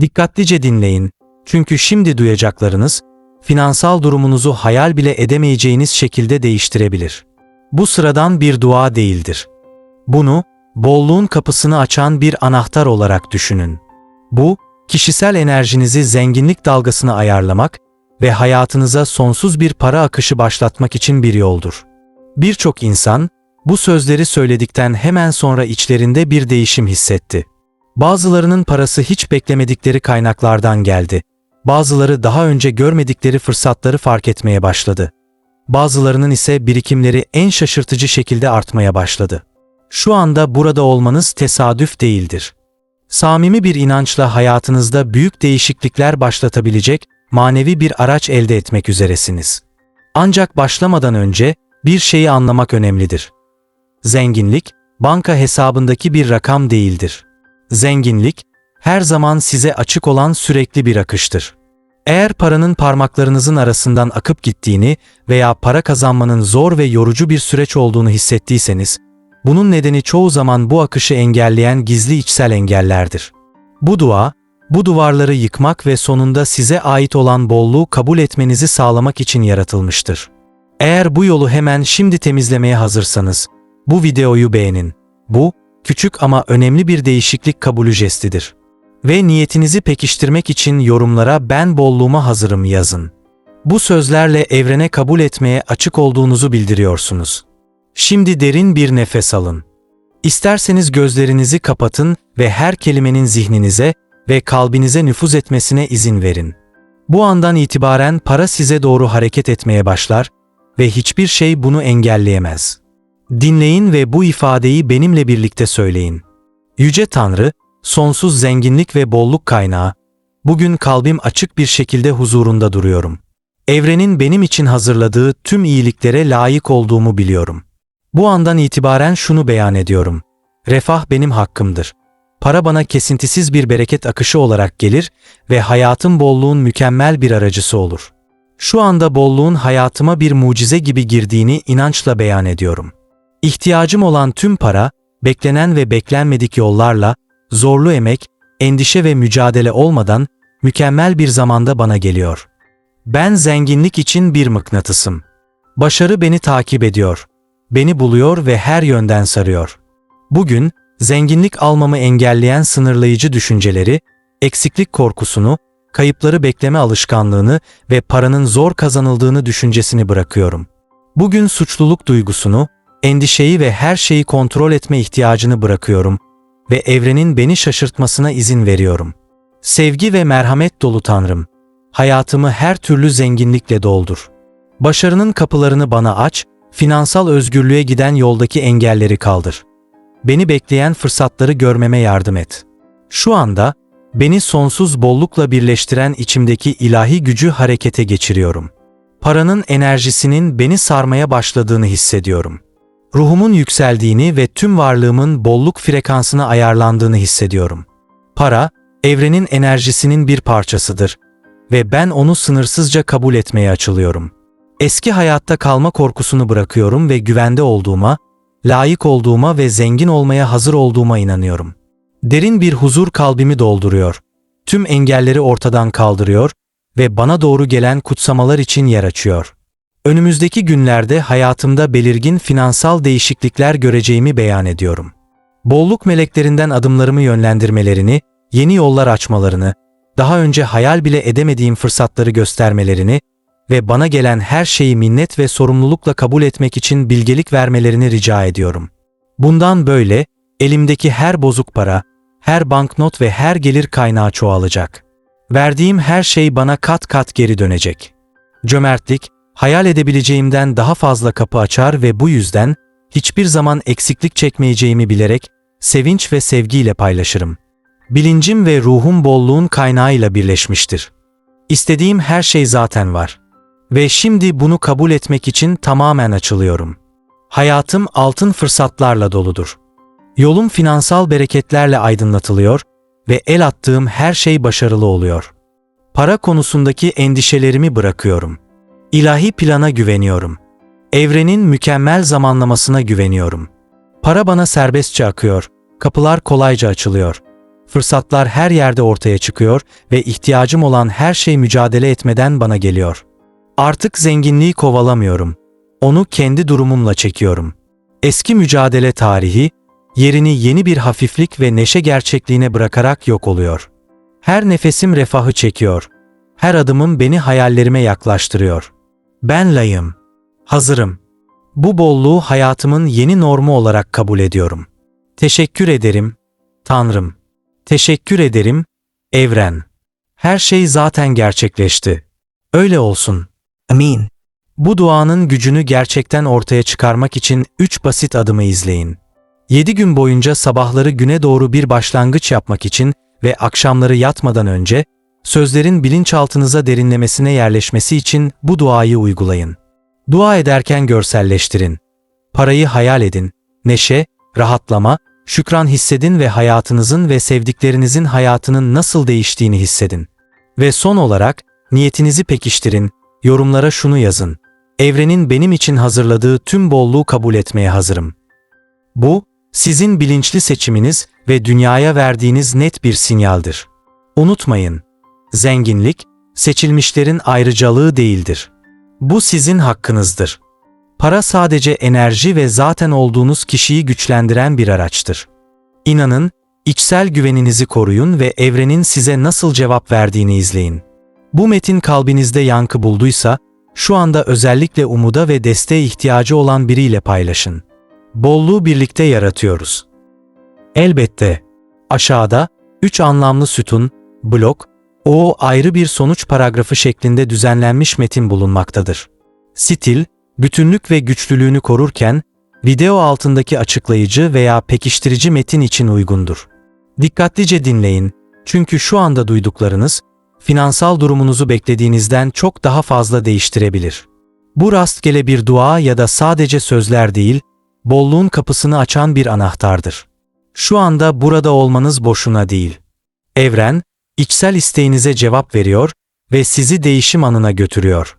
Dikkatlice dinleyin. Çünkü şimdi duyacaklarınız, finansal durumunuzu hayal bile edemeyeceğiniz şekilde değiştirebilir. Bu sıradan bir dua değildir. Bunu, bolluğun kapısını açan bir anahtar olarak düşünün. Bu, kişisel enerjinizi zenginlik dalgasına ayarlamak ve hayatınıza sonsuz bir para akışı başlatmak için bir yoldur. Birçok insan, bu sözleri söyledikten hemen sonra içlerinde bir değişim hissetti. Bazılarının parası hiç beklemedikleri kaynaklardan geldi. Bazıları daha önce görmedikleri fırsatları fark etmeye başladı. Bazılarının ise birikimleri en şaşırtıcı şekilde artmaya başladı. Şu anda burada olmanız tesadüf değildir. Samimi bir inançla hayatınızda büyük değişiklikler başlatabilecek manevi bir araç elde etmek üzeresiniz. Ancak başlamadan önce bir şeyi anlamak önemlidir. Zenginlik, banka hesabındaki bir rakam değildir. Zenginlik, her zaman size açık olan sürekli bir akıştır. Eğer paranın parmaklarınızın arasından akıp gittiğini veya para kazanmanın zor ve yorucu bir süreç olduğunu hissettiyseniz, bunun nedeni çoğu zaman bu akışı engelleyen gizli içsel engellerdir. Bu dua, bu duvarları yıkmak ve sonunda size ait olan bolluğu kabul etmenizi sağlamak için yaratılmıştır. Eğer bu yolu hemen şimdi temizlemeye hazırsanız, bu videoyu beğenin. Bu, küçük ama önemli bir değişiklik kabulü jestidir. Ve niyetinizi pekiştirmek için yorumlara ben bolluğuma hazırım yazın. Bu sözlerle evrene kabul etmeye açık olduğunuzu bildiriyorsunuz. Şimdi derin bir nefes alın. İsterseniz gözlerinizi kapatın ve her kelimenin zihninize ve kalbinize nüfuz etmesine izin verin. Bu andan itibaren para size doğru hareket etmeye başlar ve hiçbir şey bunu engelleyemez. Dinleyin ve bu ifadeyi benimle birlikte söyleyin. Yüce Tanrı, sonsuz zenginlik ve bolluk kaynağı, bugün kalbim açık bir şekilde huzurunda duruyorum. Evrenin benim için hazırladığı tüm iyiliklere layık olduğumu biliyorum. Bu andan itibaren şunu beyan ediyorum. Refah benim hakkımdır. Para bana kesintisiz bir bereket akışı olarak gelir ve hayatım bolluğun mükemmel bir aracısı olur. Şu anda bolluğun hayatıma bir mucize gibi girdiğini inançla beyan ediyorum. İhtiyacım olan tüm para, beklenen ve beklenmedik yollarla, zorlu emek, endişe ve mücadele olmadan mükemmel bir zamanda bana geliyor. Ben zenginlik için bir mıknatısım. Başarı beni takip ediyor. Beni buluyor ve her yönden sarıyor. Bugün zenginlik almamı engelleyen sınırlayıcı düşünceleri, eksiklik korkusunu, kayıpları bekleme alışkanlığını ve paranın zor kazanıldığını düşüncesini bırakıyorum. Bugün suçluluk duygusunu, endişeyi ve her şeyi kontrol etme ihtiyacını bırakıyorum ve evrenin beni şaşırtmasına izin veriyorum. Sevgi ve merhamet dolu Tanrım, hayatımı her türlü zenginlikle doldur. Başarının kapılarını bana aç, finansal özgürlüğe giden yoldaki engelleri kaldır. Beni bekleyen fırsatları görmeme yardım et. Şu anda, beni sonsuz bollukla birleştiren içimdeki ilahi gücü harekete geçiriyorum. Paranın enerjisinin beni sarmaya başladığını hissediyorum. Ruhumun yükseldiğini ve tüm varlığımın bolluk frekansına ayarlandığını hissediyorum. Para, evrenin enerjisinin bir parçasıdır ve ben onu sınırsızca kabul etmeye açılıyorum. Eski hayatta kalma korkusunu bırakıyorum ve güvende olduğuma, layık olduğuma ve zengin olmaya hazır olduğuma inanıyorum. Derin bir huzur kalbimi dolduruyor. Tüm engelleri ortadan kaldırıyor ve bana doğru gelen kutsamalar için yer açıyor. Önümüzdeki günlerde hayatımda belirgin finansal değişiklikler göreceğimi beyan ediyorum. Bolluk meleklerinden adımlarımı yönlendirmelerini, yeni yollar açmalarını, daha önce hayal bile edemediğim fırsatları göstermelerini ve bana gelen her şeyi minnet ve sorumlulukla kabul etmek için bilgelik vermelerini rica ediyorum. Bundan böyle, elimdeki her bozuk para, her banknot ve her gelir kaynağı çoğalacak. Verdiğim her şey bana kat kat geri dönecek. Cömertlik, hayal edebileceğimden daha fazla kapı açar ve bu yüzden hiçbir zaman eksiklik çekmeyeceğimi bilerek sevinç ve sevgiyle paylaşırım. Bilincim ve ruhum bolluğun kaynağıyla birleşmiştir. İstediğim her şey zaten var. Ve şimdi bunu kabul etmek için tamamen açılıyorum. Hayatım altın fırsatlarla doludur. Yolum finansal bereketlerle aydınlatılıyor ve el attığım her şey başarılı oluyor. Para konusundaki endişelerimi bırakıyorum. İlahi plana güveniyorum. Evrenin mükemmel zamanlamasına güveniyorum. Para bana serbestçe akıyor, kapılar kolayca açılıyor. Fırsatlar her yerde ortaya çıkıyor ve ihtiyacım olan her şey mücadele etmeden bana geliyor. Artık zenginliği kovalamıyorum. Onu kendi durumumla çekiyorum. Eski mücadele tarihi, yerini yeni bir hafiflik ve neşe gerçekliğine bırakarak yok oluyor. Her nefesim refahı çekiyor. Her adımım beni hayallerime yaklaştırıyor. Ben layım. Hazırım. Bu bolluğu hayatımın yeni normu olarak kabul ediyorum. Teşekkür ederim, Tanrım. Teşekkür ederim, Evren. Her şey zaten gerçekleşti. Öyle olsun. Amin. Bu duanın gücünü gerçekten ortaya çıkarmak için üç basit adımı izleyin. 7 gün boyunca sabahları güne doğru bir başlangıç yapmak için ve akşamları yatmadan önce sözlerin bilinçaltınıza derinlemesine yerleşmesi için bu duayı uygulayın. Dua ederken görselleştirin. Parayı hayal edin. Neşe, rahatlama, şükran hissedin ve hayatınızın ve sevdiklerinizin hayatının nasıl değiştiğini hissedin. Ve son olarak niyetinizi pekiştirin. Yorumlara şunu yazın. Evrenin benim için hazırladığı tüm bolluğu kabul etmeye hazırım. Bu, sizin bilinçli seçiminiz ve dünyaya verdiğiniz net bir sinyaldir. Unutmayın, zenginlik, seçilmişlerin ayrıcalığı değildir. Bu sizin hakkınızdır. Para sadece enerji ve zaten olduğunuz kişiyi güçlendiren bir araçtır. İnanın, içsel güveninizi koruyun ve evrenin size nasıl cevap verdiğini izleyin. Bu metin kalbinizde yankı bulduysa, şu anda özellikle umuda ve desteğe ihtiyacı olan biriyle paylaşın. Bolluğu birlikte yaratıyoruz. Elbette. Aşağıda, üç anlamlı sütun, blok, o ayrı bir sonuç paragrafı şeklinde düzenlenmiş metin bulunmaktadır. Stil, bütünlük ve güçlülüğünü korurken, video altındaki açıklayıcı veya pekiştirici metin için uygundur. Dikkatlice dinleyin, çünkü şu anda duyduklarınız, finansal durumunuzu beklediğinizden çok daha fazla değiştirebilir. Bu rastgele bir dua ya da sadece sözler değil, bolluğun kapısını açan bir anahtardır. Şu anda burada olmanız boşuna değil. Evren, içsel isteğinize cevap veriyor ve sizi değişim anına götürüyor.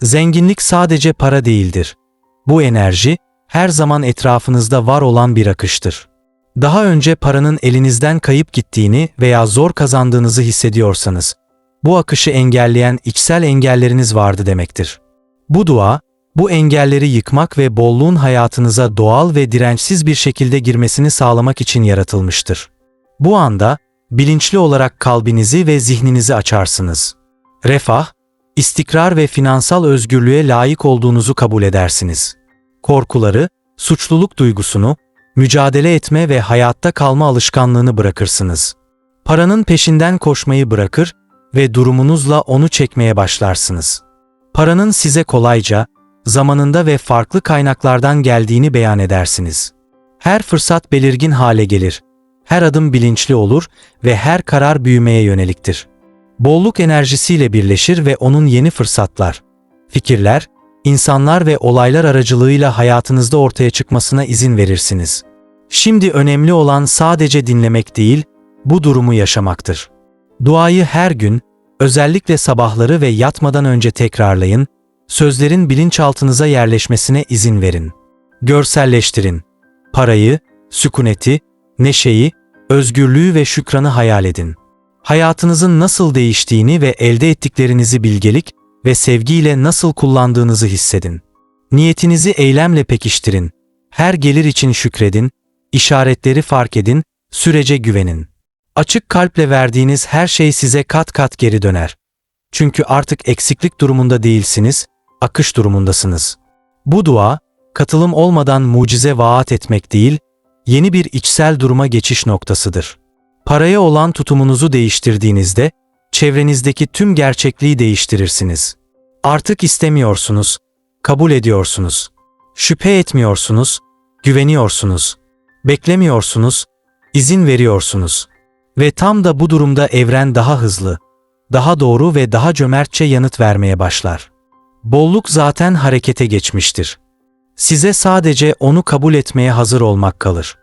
Zenginlik sadece para değildir. Bu enerji, her zaman etrafınızda var olan bir akıştır. Daha önce paranın elinizden kayıp gittiğini veya zor kazandığınızı hissediyorsanız, bu akışı engelleyen içsel engelleriniz vardı demektir. Bu dua, bu engelleri yıkmak ve bolluğun hayatınıza doğal ve dirençsiz bir şekilde girmesini sağlamak için yaratılmıştır. Bu anda, bilinçli olarak kalbinizi ve zihninizi açarsınız. Refah, istikrar ve finansal özgürlüğe layık olduğunuzu kabul edersiniz. Korkuları, suçluluk duygusunu, mücadele etme ve hayatta kalma alışkanlığını bırakırsınız. Paranın peşinden koşmayı bırakır ve durumunuzla onu çekmeye başlarsınız. Paranın size kolayca, zamanında ve farklı kaynaklardan geldiğini beyan edersiniz. Her fırsat belirgin hale gelir. Her adım bilinçli olur ve her karar büyümeye yöneliktir. Bolluk enerjisiyle birleşir ve onun yeni fırsatlar, fikirler, insanlar ve olaylar aracılığıyla hayatınızda ortaya çıkmasına izin verirsiniz. Şimdi önemli olan sadece dinlemek değil, bu durumu yaşamaktır. Duayı her gün, özellikle sabahları ve yatmadan önce tekrarlayın, sözlerin bilinçaltınıza yerleşmesine izin verin. Görselleştirin. Parayı, sükuneti, neşeyi, özgürlüğü ve şükranı hayal edin. Hayatınızın nasıl değiştiğini ve elde ettiklerinizi bilgelik ve sevgiyle nasıl kullandığınızı hissedin. Niyetinizi eylemle pekiştirin. Her gelir için şükredin, işaretleri fark edin, sürece güvenin. Açık kalple verdiğiniz her şey size kat kat geri döner. Çünkü artık eksiklik durumunda değilsiniz, akış durumundasınız. Bu dua, katılım olmadan mucize vaat etmek değil, yeni bir içsel duruma geçiş noktasıdır. Paraya olan tutumunuzu değiştirdiğinizde, çevrenizdeki tüm gerçekliği değiştirirsiniz. Artık istemiyorsunuz, kabul ediyorsunuz. Şüphe etmiyorsunuz, güveniyorsunuz. Beklemiyorsunuz, izin veriyorsunuz. Ve tam da bu durumda evren daha hızlı, daha doğru ve daha cömertçe yanıt vermeye başlar. Bolluk zaten harekete geçmiştir. Size sadece onu kabul etmeye hazır olmak kalır.